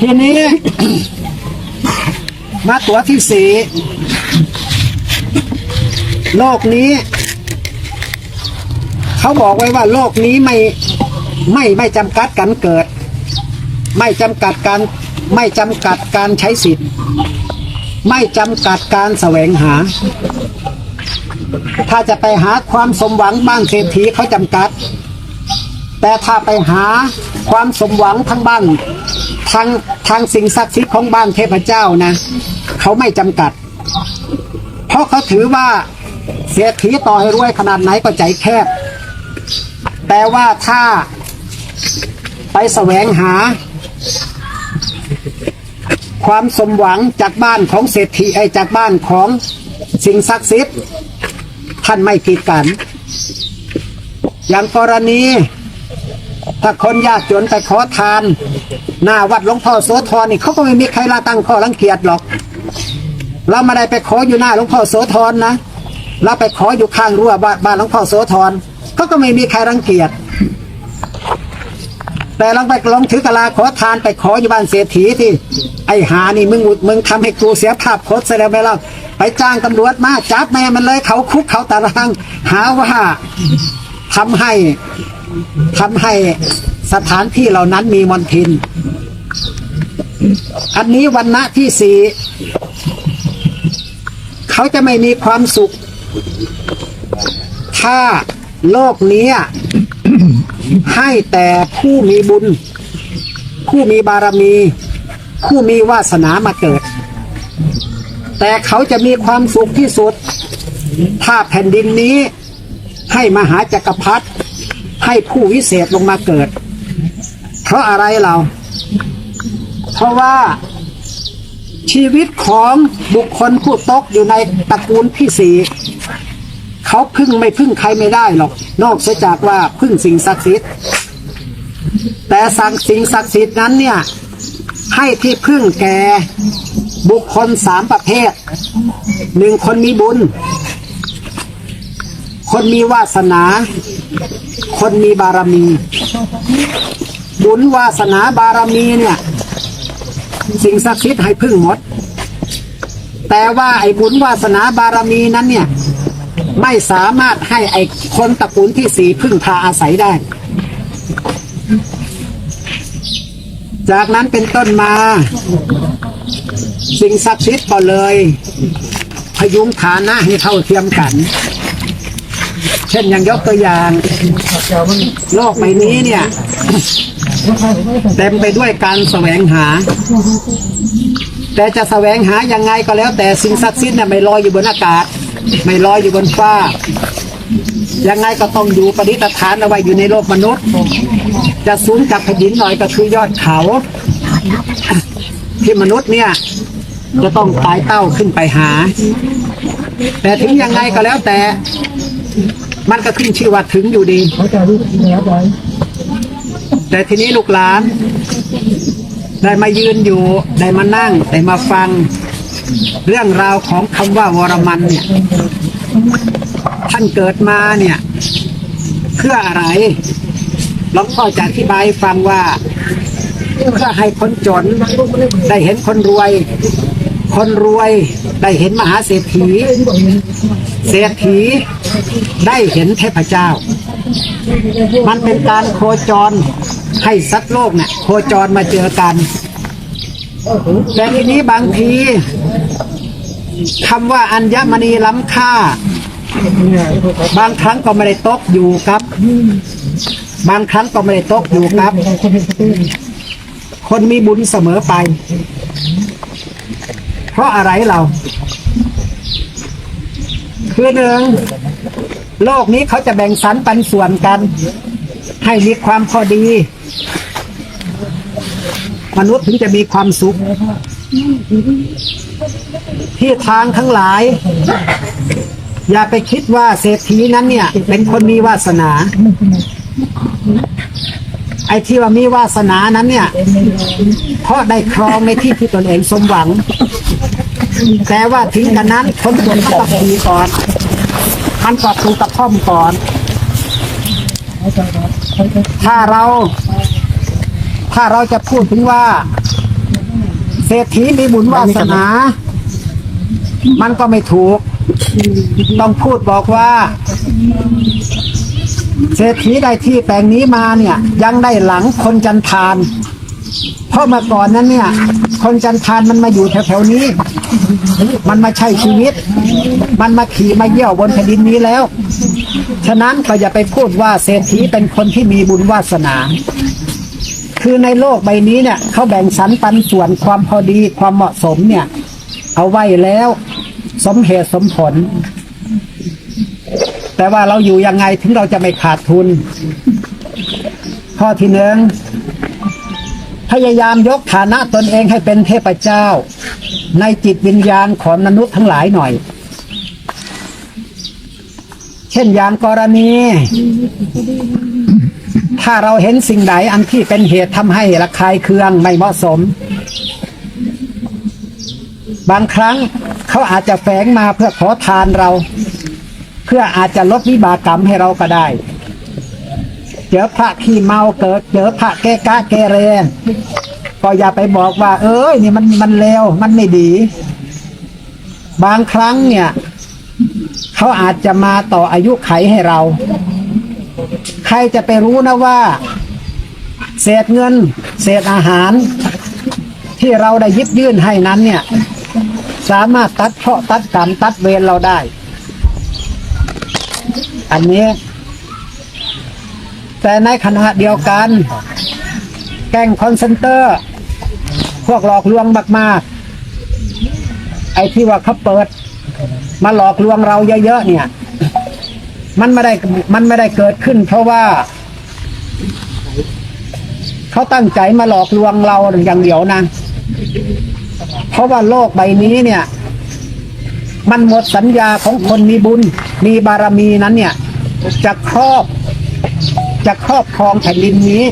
ทีนี้ มาตัวที่สี่โลกนี้ เขาบอกไว้ว่าโลกนี้ไม่ไม่ไม่จำกัดการเกิด ไม่จำกัดการไม่จำกัดการใช้สิทธิ์ ไม่จำกัดการแสวงหา ถ้าจะไปหาความสมหวังบ้านเศรษฐีเขาจำกัด แต่ถ้าไปหาความสมหวังทั้งบ้าน ทางทางสิ่งศักดิ์สิทธิ์ของบ้านเทพเจ้านะเขาไม่จำกัด เพราะเขาถือว่าเศรษฐีต่อให้รวยขนาดไหนก็ใจแคบ แต่ว่าถ้าไปแสวงหา ความสมหวังจากบ้านของเศรษฐีไอจากบ้านของสิ่งศักดิ์สิทธิ์ท่านไม่กีดกัน อย่างกรณีถ้าคนยากจนไปขอทาน หน้าวัดหลวงพ่อโสธรนี่เขาก็ไม่มีใครละตั้งข้อรังเกียจหรอก เราไม่ได้ไปขออยู่หน้าหลวงพ่อโสธรนะ เราไปขออยู่ข้างรั้วบ้านบ้านหลวงพ่อโสธรเขาก็ไม่มีใครรังเกียจ แต่ลองไปลองถือกะลาขอทานไปขออยู่บ้านเศรษฐีที่ไอ้หานี่มึงมึงทำให้กูเสียภาพพจน์เสียแล้วไหมล่ะไปจ้างตำรวจมาจับแม่มันเลยเขาคุกเขาตาราง หาว่าทำให้ทำให้สถานที่เหล่านั้นมีมลทิน อันนี้วันณะที่สี่เขาจะไม่มีความสุข ถ้าโลกนี้ให้แต่ผู้มีบุญ ผู้มีบารมี ผู้มีวาสนามาเกิด แต่เขาจะมีความสุขที่สุด ถ้าแผ่นดินนี้ให้มหาจักรพรรดิให้ผู้วิเศษลงมาเกิด เพราะอะไรเรา ราะว่าชีวิตของบุคคลผู้ตกอยู่ในตระกูลที่สี่เขาพึ่งไม่พึ่งใครไม่ได้หรอก นอกเสียจากว่าพึ่งสิ่งศักดิ์สิทธิ์แต่สั่งสิ่งศักดิ์สิทธิ์นั้นเนี่ย ให้ที่พึ่งแก่บุคคลสามประเภทหนึ่งคนมีบุญ คนมีวาสนา คนมีบารมี บุญวาสนาบารมีเนี่ย สิ่งศักดิ์สิทธิ์ให้พึ่งหมด แต่ว่าไอ้บุญวาสนาบารมีนั้นเนี่ย ไม่สามารถให้ไอ้คนตระกูลที่สีพึ่งพาอาศัยได้ จากนั้นเป็นต้นมา สิ่งศักดิ์สิทธิ์ก็เลย พยุงฐานะให้เท่าเทียมกันเช่นอย่างยกตัวอย่าง โลกใบนี้เนี่ย เต็มไปด้วยการแสวงหา แต่จะแสวงหายังไงก็แล้ว แต่สิ่งศักดิ์สิทธิ์เนี่ยไม่ลอยอยู่บนอากาศ ไม่ลอยอยู่บนฟ้า ยังไงก็ต้องอยู่ประดิษฐานเอาไว้อยู่ในโลกมนุษย์ จะสูงจากแผ่นดินหน่อยก็คือยอดเขา ที่มนุษย์เนี่ยจะต้องตายเต้าขึ้นไปหา แต่ถึงยังไงก็แล้วแต่ มันก็ขึ้นชื่อว่าถึงอยู่ดี แต่ทีนี้ลูกหลาน ได้มายืนอยู่ได้มานั่งได้มาฟัง เรื่องราวของคำว่าวรมันเนี่ย ท่านเกิดมาเนี่ย เพื่ออะไรหลวงพ่อจะอธิบายฟังว่าเพื่อให้คนจนได้เห็นคนรวย คนรวยได้เห็นมหาเศรษฐี เศรษฐีได้เห็นเทพเจ้า มันเป็นการโคจร ให้สัตว์โลกเนี่ยโคจรมาเจอกัน แต่ทีนี้บางทีคำว่าอัญมณีล้ำค่า บางครั้งก็ไม่ได้ตกอยู่ครับ บางครั้งก็ไม่ได้ตกอยู่ครับ คนมีบุญเสมอไป เพราะอะไรเรา คือหนึ่งโลกนี้เขาจะแบ่งสรรปันส่วนกัน ให้มีความพอดี มนุษย์ถึงจะมีความสุข ที่ทางทั้งหลาย อย่าไปคิดว่าเศรษฐีนั้นเนี่ย เป็นคนมีวาสนา ไอ้ที่ว่ามีวาสนานั้นเนี่ย เพราะได้ครองในที่ที่ตนเองสมหวัง แต่ว่าถึงกันนั้นคนส่วนก็ต้องดีก่อนมันก็ถูกกระท่อมก่อน ถ้าเรา ถ้าเราจะพูดถึงว่า เศรษฐีมีบุญวาสนา มันก็ไม่ถูก ต้องพูดบอกว่า เศรษฐีได้ที่แปลงนี้มาเนี่ย ยังได้หลังคนจันทาน เพราะเมื่อก่อนนั้นเนี่ย คนจันทานมันมาอยู่แถวๆนี้ มันมาใช้ชีวิต มันมาขี่มาเยี่ยวบนแผ่นดินนี้แล้ว ฉะนั้นก็อย่าไปพูดว่าเศรษฐีเป็นคนที่มีบุญวาสนา คือในโลกใบนี้เนี่ยเขาแบ่งสรรปันส่วนความพอดีความเหมาะสมเนี่ย เอาไว้แล้ว สมเหตุสมผล แต่ว่าเราอยู่ยังไงถึงเราจะไม่ขาดทุน ข้อที่หนึ่งพยายามยกฐานะตนเองให้เป็นเทพเจ้า ในจิตวิญญาณของมนุษย์ทั้งหลายหน่อย เช่นอย่างกรณี ถ้าเราเห็นสิ่งใดอันที่เป็นเหตุทำให้ระคายเคืองไม่เหมาะสม บางครั้งเขาอาจจะแฝงมาเพื่อขอทานเรา เพื่ออาจจะลดวิบากกรรมให้เราก็ได้ เจอพระขี้เมาเกิด เจอพระแก้กะเกเรก็อย่าไปบอกว่า เอ้ยนี่มันมันเลวมันไม่ดี บางครั้งเนี่ย เขาอาจจะมาต่ออายุไขให้เรา ใครจะไปรู้นะว่า เศษเงิน เศษอาหาร ที่เราได้ยิบยื่นให้นั้นเนี่ย สามารถตัดเพราะห์ตัดกรรมตัดเวรเราได้ อันนี้ แต่ในขณะเดียวกัน แก๊งคอนเซนเตอร์ พวกหลอกลวงมาก ๆ ไอ้ที่ว่าเขาเปิด มาหลอกลวงเราเยอะๆเนี่ย มันไม่ได้มันไม่ได้เกิดขึ้น เพราะว่าเขาตั้งใจมาหลอกลวงเราอย่างเดียวนะเพราะว่าโลกใบนี้เนี่ย มันหมดสัญญาของคนมีบุญ มีบารมีนั้นเนี่ย จะครอบจะครอบครองแผ่นดินนี้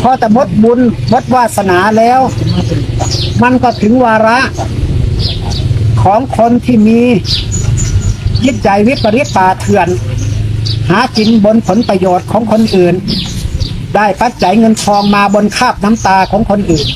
พอแต่หมดบุญหมดวาสนาแล้ว มันก็ถึงวาระ ของคนที่มียิตใจวิปริตป่าเถื่อน หากินบนผลประโยชน์ของคนอื่น ได้ปัจจัยเงินทองมาบนคาบน้ำตาของคนอื่น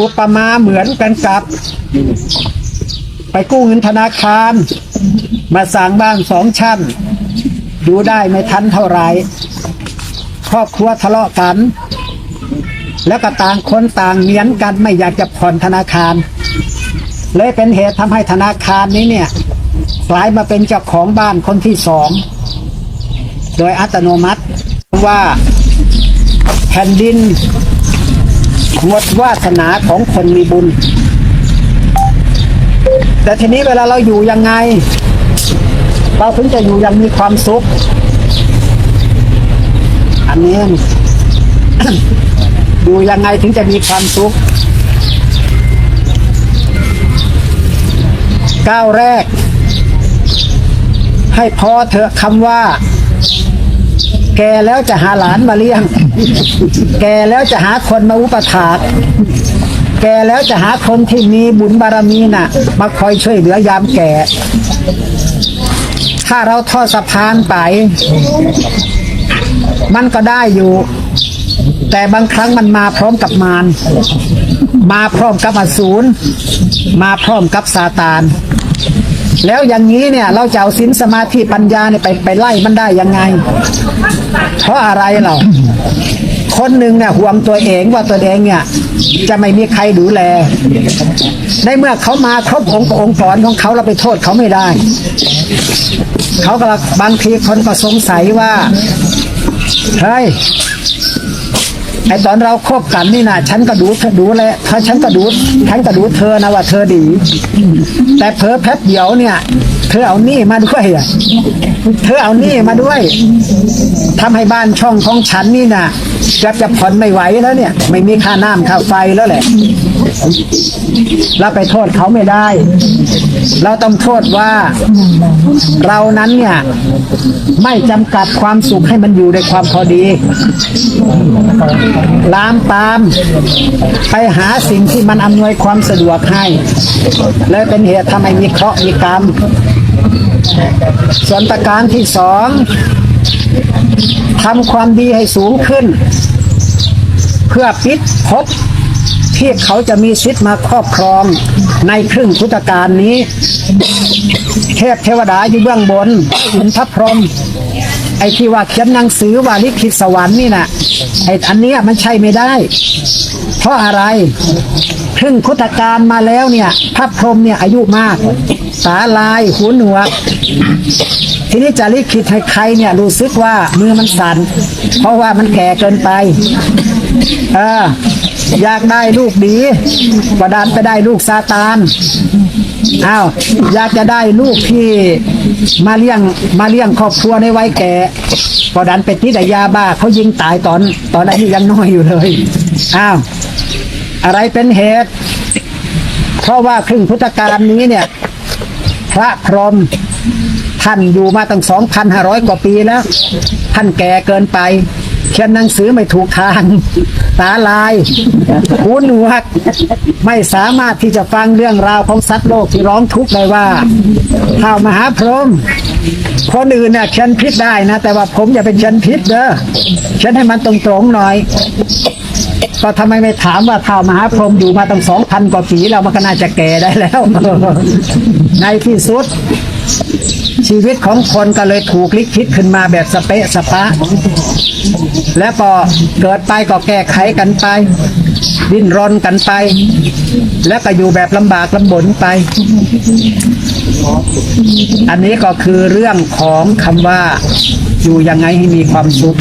อุปมาเหมือนกันกับ ไปกู้เงินธนาคาร มาสร้างบ้านสองชั้น ดูได้ไม่ทันเท่าไหร่ครอบครัวทะเลาะกัน แล้วก็ต่างคนต่างเมียนกันไม่อยากจะผ่อนธนาคาร เลยเป็นเหตุทำให้ธนาคารนี้เนี่ยกลายมาเป็นเจ้าของบ้านคนที่สอง โดยอัตโนมัติว่าแผ่นดินหมดวาสนาของคนมีบุญ แต่ทีนี้เวลาเราอยู่ยังไง เราถึงจะอยู่ยังมีความสุข อันนี้อยู่ยังไงถึงจะมีความสุข ก้าวแรก ให้พอเถอะคำว่า แกแล้วจะหาหลานมาเลี้ยง แกแล้วจะหาคนมาอุปถากแกแล้วจะหาคนที่มีบุญบารมีน่ะ มาคอยช่วยเหลือยามแก่ ถ้าเราทอดสะพานไป มันก็ได้อยู่ แต่บางครั้งมันมาพร้อมกับมาร มาพร้อมกับอสูรมาพร้อมกับซาตาน แล้วอย่างนี้เนี่ย เราจะเอาสินสมาธิปัญญาเนี่ยไปไปไล่มันได้ยังไง เพราะอะไรเราคนหนึ่งเนี่ยห่วงตัวเองว่าตัวเองเนี่ยจะไม่มีใครดูแล ในเมื่อเขามาครบองค์องค์กรของเขาเราไปโทษเขาไม่ได้ เขาก็บางทีคนก็สงสัยว่าเฮ้ย ไอตอนเราคบกันนี่นะฉันก็ดูเธอดูแลถ้าฉันก็ดูฉันก็ดูเธอนะว่าเธอดี แต่เพอแป๊บเดียวเนี่ย เธอเอานี่มาด้วยอะ เธอเอานี่มาด้วยทำให้บ้านช่องของฉันนี่นะจะจะผ่อนไม่ไหวแล้วเนี่ย ไม่มีค่าน้ำค่าไฟแล้วแหละ เราไปโทษเขาไม่ได้ เราต้องโทษว่า เรานั้นเนี่ย ไม่จำกัดความสุขให้มันอยู่ในความพอดี ลามปาม ไปหาสิ่งที่มันอำนวยความสะดวกให้ และเป็นเหตุทำให้มีเคราะห์มีกรรม ส่วนประการที่สองทำความดีให้สูงขึ้น เพื่อปิดพบที่เขาจะมีสิทธิ์มาครอบครองในครึ่งพุทธกาลนี้ เทพเทวดาอยู่เบื้องบนอินทพรหม ไอ้ที่ว่าเขียนหนังสือว่าลิขิตสวรรค์นี่นะไอ้อันเนี้ยมันใช่ไม่ได้ เพราะอะไรครึ่งพุทธกาลมาแล้วเนี่ย พระพรหมเนี่ยอายุมาก ตาลายหูหนวก ทีนี้จะลิขิตให้ใครเนี่ยรู้สึกว่ามือมันสั่นเพราะว่ามันแก่เกินไป เออ อยากได้ลูกดีกว่าดันไปได้ลูกซาตานอ้าวอยากจะได้ลูกที่มาเลี้ยงมาเลี้ยงครอบครัวในวัยแก่กว่าดันไปติดยาบ้าเขายิงตายตอนตอนอายุยังน้อยอยู่เลยอ้าวอะไรเป็นเหตุ เพราะว่าครึ่งพุทธกาลนี้เนี่ย พระพรหมท่านอยู่มาตั้งสองพันห้าร้อยกว่าปีแล้ว ท่านแก่เกินไป เขียนหนังสือไม่ถูกทาง ตาลายหูหนวก ไม่สามารถที่จะฟังเรื่องราวของสัตว์โลกที่ร้องทุกข์ได้ว่าท้าวมหาพรหมคนอื่นเนี่ยเขียนพิษได้นะ แต่ว่าผมอย่าเป็นเขียนพิษเด้อเขียนให้มันตรงๆหน่อยก็ทำไมไม่ถามว่าท้าวมหาพรหมอยู่มาตั้งสองพันกว่าปีแล้วมันก็น่าจะแก่ได้แล้ว ในที่สุด ชีวิตของคนก็เลยถูกลิขิตขึ้นมาแบบสเปะสปะ และพอเกิดไปก็แก้ไขกันไป ดิ้นรนกันไป แล้วก็อยู่แบบลำบากลำบนไป อันนี้ก็คือเรื่องของคำว่าอยู่ยังไงให้มีความสุข